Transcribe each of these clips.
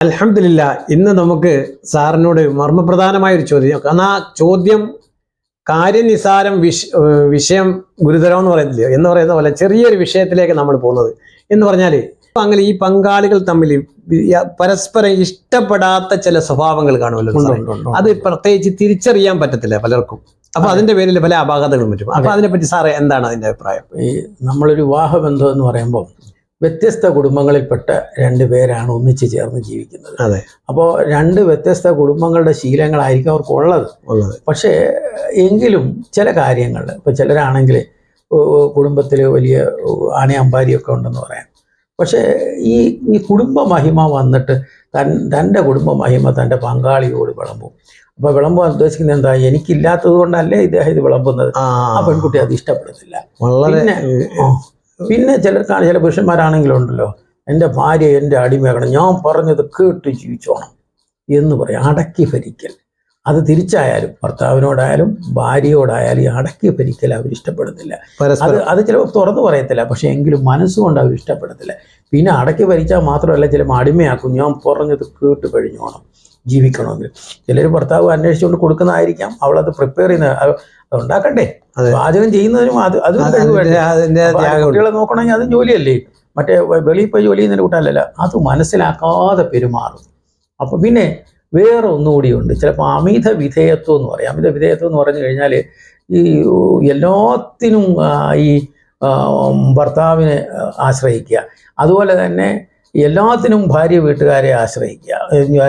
അലഹമില്ല ഇന്ന് നമുക്ക് സാറിനോട് മർമ്മപ്രധാനമായ ഒരു ചോദ്യം കാരണം ആ ചോദ്യം കാര്യനിസാരം വിഷ വിഷയം ഗുരുതരം എന്ന് പറയുന്നില്ല. എന്ന് പറയുന്ന പോലെ ചെറിയൊരു വിഷയത്തിലേക്ക് നമ്മൾ പോകുന്നത്. എന്ന് പറഞ്ഞാൽ അങ്ങനെ ഈ പങ്കാളികൾ തമ്മിൽ പരസ്പരം ഇഷ്ടപ്പെടാത്ത ചില സ്വഭാവങ്ങൾ കാണുമല്ലോ. അത് പ്രത്യേകിച്ച് തിരിച്ചറിയാൻ പറ്റത്തില്ല പലർക്കും. അപ്പൊ അതിന്റെ പേരിൽ പല അപാകതകളും പറ്റും. അപ്പൊ അതിനെപ്പറ്റി സാറേ എന്താണ് അതിന്റെ അഭിപ്രായം? ഈ നമ്മളൊരു വിവാഹബന്ധം എന്ന് പറയുമ്പോൾ വ്യത്യസ്ത കുടുംബങ്ങളിൽപ്പെട്ട രണ്ട് പേരാണ് ഒന്നിച്ച് ചേർന്ന് ജീവിക്കുന്നത്. അതെ. അപ്പോൾ രണ്ട് വ്യത്യസ്ത കുടുംബങ്ങളുടെ ശീലങ്ങളായിരിക്കും അവർക്കുള്ളത്. ഉള്ളത്. പക്ഷേ എങ്കിലും ചില കാര്യങ്ങൾ ഇപ്പോൾ ചിലരാണെങ്കിൽ കുടുംബത്തിൽ വലിയ ആനയമ്പാരിയൊക്കെ ഉണ്ടെന്ന് പറയാം. പക്ഷേ ഈ ഈ കുടുംബ മഹിമ വന്നിട്ട് തൻ തന്റെ കുടുംബ മഹിമ തന്റെ പങ്കാളിയോട് വിളമ്പും. അപ്പോൾ വിളമ്പാൻ ഉദ്ദേശിക്കുന്നത് എന്താ? എനിക്കില്ലാത്തത് കൊണ്ടല്ലേ ഇദ്ദേഹം ഇത് വിളമ്പുന്നത്? ആ. പെൺകുട്ടി അത് ഇഷ്ടപ്പെടുന്നില്ല. വളരെ പിന്നെ ചിലർക്കാണ് ചില പുരുഷന്മാരാണെങ്കിലും ഉണ്ടല്ലോ. എന്റെ ഭാര്യ എന്റെ അടിമയാകണം ഞാൻ പറഞ്ഞത് കേട്ട് ജീവിച്ചോണം എന്ന് പറയും. അടക്കി ഭരിക്കൽ. അത് തിരിച്ചായാലും ഭർത്താവിനോടായാലും ഭാര്യയോടായാലും ഈ അടക്കി ഭരിക്കൽ അവർ ഇഷ്ടപ്പെടുന്നില്ല അത് അത് ചിലപ്പോൾ തുറന്നു പറയത്തില്ല. പക്ഷേ എങ്കിലും മനസ്സുകൊണ്ട് അവർ ഇഷ്ടപ്പെടത്തില്ല പിന്നെ അടക്കി ഭരിച്ചാൽ മാത്രമല്ല ചില അടിമയാക്കും ഞാൻ പറഞ്ഞത് കേട്ട് കഴിഞ്ഞോണം. ജീവിക്കണമെങ്കിൽ. ചിലർ ഭർത്താവ് അന്വേഷിച്ചുകൊണ്ട് കൊടുക്കുന്നതായിരിക്കാം. അവളത് പ്രിപ്പയർ ചെയ്യുന്ന അത് അത് ഉണ്ടാക്കണ്ടേ അതെ. പാചകം ചെയ്യുന്നതിനും അത് അത് കുട്ടികളെ നോക്കണമെങ്കിൽ അതും ജോലിയല്ലേ? മറ്റേ വെളിയിൽ പോയി ജോലി ചെയ്യുന്നതിന് കൂട്ടല്ലല്ല. അത് മനസ്സിലാക്കാതെ പെരുമാറും. അപ്പൊ പിന്നെ വേറെ ഒന്നുകൂടി ഉണ്ട്. ചിലപ്പോൾ അമിത വിധേയത്വം എന്ന് പറയും. അമിത വിധേയത്വം എന്ന് പറഞ്ഞു കഴിഞ്ഞാൽ ഈ എല്ലാത്തിനും ഈ ഭർത്താവിനെ ആശ്രയിക്കുക. അതുപോലെ തന്നെ എല്ലാത്തിനും ഭാര്യ വീട്ടുകാരെ ആശ്രയിക്കുക.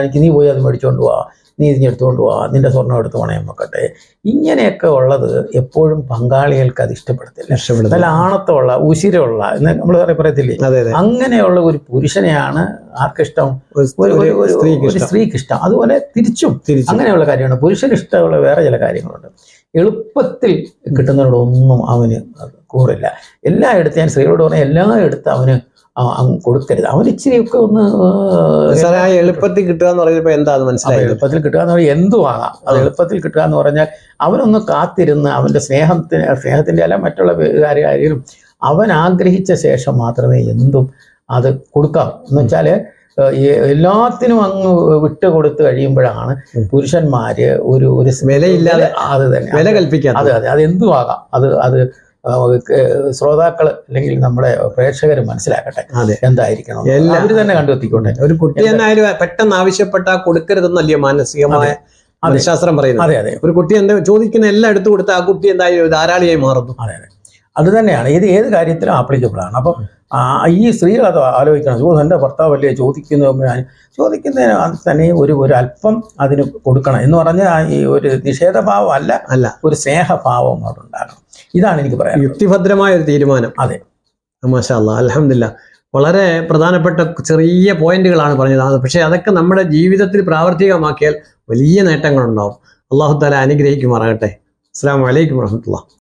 എനിക്ക് നീ പോയി അത് മേടിച്ചുകൊണ്ട് പോവാ നീ ഇതിഞ്ഞെടുത്തുകൊണ്ട് പോവാ നിന്റെ സ്വർണം എടുത്ത് പണയം വെക്കട്ടെ. ഇങ്ങനെയൊക്കെ ഉള്ളത് എപ്പോഴും പങ്കാളികൾക്ക് അത് ഇഷ്ടപ്പെടത്തില്ല. നല്ല ആണത്തമുള്ള ഉശിരമുള്ള എന്ന് നമ്മൾ പറയത്തില്ലേ? അങ്ങനെയുള്ള ഒരു പുരുഷനെയാണ് ആർക്കിഷ്ടം? ഒരു സ്ത്രീക്ക് ഇഷ്ടം. അതുപോലെ തിരിച്ചും തിരിച്ചു. അങ്ങനെയുള്ള കാര്യമാണ്. പുരുഷന് ഇഷ്ടമുള്ള വേറെ ചില കാര്യങ്ങളുണ്ട്. എളുപ്പത്തിൽ കിട്ടുന്നതിനോടൊന്നും അവന് കൂറില്ല എല്ലായിടത്തും ഞാൻ സ്ത്രീകളോട് പറഞ്ഞ എല്ലായിടത്തും എടുത്ത് അവന് അങ്ങ് കൊടുക്കരുത്. അവൻ ഇച്ചിരിയൊക്കെ ഒന്ന് എളുപ്പത്തിൽ കിട്ടുക എന്ന് പറയുമ്പോൾ എന്താ അത് എളുപ്പത്തിൽ കിട്ടുക എന്ന് പറഞ്ഞാൽ എന്തു ആകാം അത് എളുപ്പത്തിൽ കിട്ടുക എന്ന് പറഞ്ഞാൽ അവനൊന്ന് കാത്തിരുന്ന് അവന്റെ സ്നേഹത്തിന് സ്നേഹത്തിന്റെ അല്ല മറ്റുള്ള കാര്യമായാലും അവൻ ആഗ്രഹിച്ച ശേഷം മാത്രമേ എന്തും അത് കൊടുക്കാം. എന്ന് വെച്ചാൽ എല്ലാത്തിനും അങ്ങ് വിട്ട് കൊടുത്തു കഴിയുമ്പോഴാണ്. പുരുഷന്മാര് ഒരു ഒരു വിലയില്ലാതെ അത് തന്നെ. വില കൽപ്പിക്കാത്ത അതെ അതെ. അത് എന്തും ആകാം അത് അത് ശ്രോതാക്കൾ അല്ലെങ്കിൽ നമ്മുടെ പ്രേക്ഷകർ മനസ്സിലാക്കട്ടെ എന്തായിരിക്കണം. എല്ലാവരും തന്നെ കണ്ടെത്തിക്കോട്ടെ. ഒരു കുട്ടി എന്നായാലും പെട്ടെന്ന് ആവശ്യപ്പെട്ട കൊടുക്കരുതെന്നല്ലേ മാനസികമായ ശാസ്ത്രം പറയുന്നു പറയുന്നത്? അതെ അതെ. ഒരു കുട്ടി എന്താ ചോദിക്കുന്ന എല്ലാം എടുത്തു കൊടുത്ത ആ കുട്ടി എന്തായാലും ധാരാളിയായി മാറുന്നു. അതെ അതെ. അത് തന്നെയാണ് ഇത് ഏത് കാര്യത്തിലും ആപ്ലിക്കബിൾ ആണ്. അപ്പം ഈ സ്ത്രീകൾ അത് ആലോചിക്കണം. ചോദിച്ചു എന്റെ ഭർത്താവല്ലേ ചോദിക്കുന്നു. ചോദിക്കുന്ന ചോദിക്കുന്നതിന് അത് തന്നെ ഒരു ഒരു അല്പം അതിന് കൊടുക്കണം എന്ന് പറഞ്ഞാൽ ഈ ഒരു നിഷേധഭാവം അല്ല അല്ല. ഒരു സ്നേഹഭാവം അവിടെ ഉണ്ടാകണം. ഇതാണ് എനിക്ക് പറയാം യുക്തിഭദ്രമായ ഒരു തീരുമാനം. അതെ. മാഷാ അലഹമില്ല വളരെ പ്രധാനപ്പെട്ട ചെറിയ പോയിന്റുകളാണ് പറഞ്ഞത് പക്ഷേ അതൊക്കെ നമ്മുടെ ജീവിതത്തിൽ പ്രാവർത്തികമാക്കിയാൽ വലിയ നേട്ടങ്ങളുണ്ടാവും. അള്ളാഹു താല അനുഗ്രഹിക്കുമാറാകട്ടെ. അസ്സാം വലൈക്കും വറഹമത്തുള്ള